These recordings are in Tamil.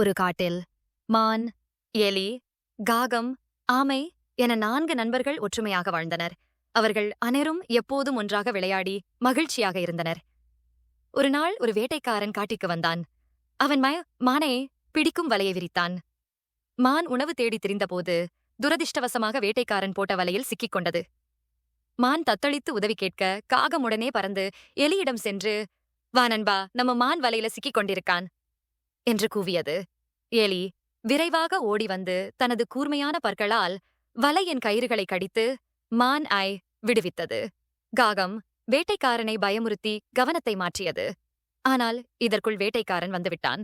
ஒரு காட்டில் மான் எலி காகம் ஆமை என நான்கு நண்பர்கள் ஒற்றுமையாக வாழ்ந்தனர். அவர்கள் அனைவரும் எப்போதும் ஒன்றாக விளையாடி மகிழ்ச்சியாக இருந்தனர். ஒரு நாள் ஒரு வேட்டைக்காரன் காட்டிக்கு வந்தான். அவன் மய மானை பிடிக்கும் வலையை விரித்தான். மான் உணவு தேடி திரிந்தபோது துரதிர்ஷ்டவசமாக வேட்டைக்காரன் போட்ட வலையில் சிக்கிக் கொண்டது. மான் தத்தளித்து உதவி கேட்க காகம் உடனே பறந்து எலியிடம் சென்று வா நண்பா நம்ம மான் வலையில சிக்கிக் கொண்டிருக்கான். என்று கூவியது. எலி விரைவாக ஓடி வந்து தனது கூர்மையான பற்களால் வலையின் கயிறுகளை கடித்து மான் ஐ விடுவித்தது. காகம் வேட்டைக்காரனை பயமுறுத்தி கவனத்தை மாற்றியது. ஆனால் இதற்குள் வேட்டைக்காரன் வந்துவிட்டான்.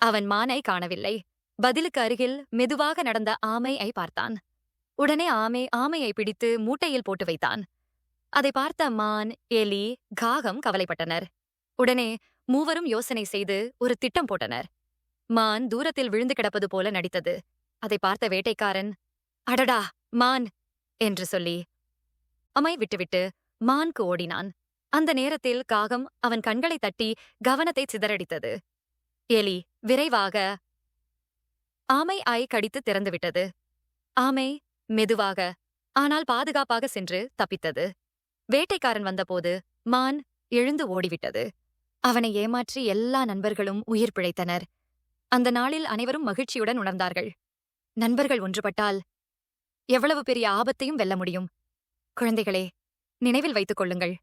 அவன் மானை காணவில்லை. பதிலுக்கு அருகில் மெதுவாக நடந்த ஆமையை பார்த்தான். உடனே ஆமை ஆமையை பிடித்து மூட்டையில் போட்டு வைத்தான். அதை பார்த்த மான் எலி காகம் கவலைப்பட்டனர். உடனே மூவரும் யோசனை செய்து ஒரு திட்டம் போட்டனர். மான் தூரத்தில் விழுந்து கிடப்பது போல நடித்தது. அதை பார்த்த வேட்டைக்காரன் அடடா மான்! என்று சொல்லி அமை விட்டுவிட்டு மான்க்கு ஓடினான். அந்த நேரத்தில் காகம் அவன் கண்களை தட்டி கவனத்தை சிதறடித்தது. எலி விரைவாக ஆமை ஆய் கடித்து திறந்துவிட்டது ஆமை! மெதுவாக ஆனால் பாதுகாப்பாக சென்று தப்பித்தது. வேட்டைக்காரன் வந்தபோது மான் எழுந்து ஓடிவிட்டது. அவனை ஏமாற்றி எல்லா நண்பர்களும் உயிர் பிழைத்தனர். அந்த நாளில் அனைவரும் மகிழ்ச்சியுடன் உணர்ந்தார்கள். நண்பர்கள் ஒன்றுபட்டால் எவ்வளவு பெரிய ஆபத்தையும் வெல்ல முடியும். குழந்தைகளே நினைவில் வைத்துக் கொள்ளுங்கள்.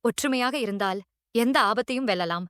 ஒற்றுமையாக இருந்தால் எந்த ஆபத்தையும் வெல்லலாம்.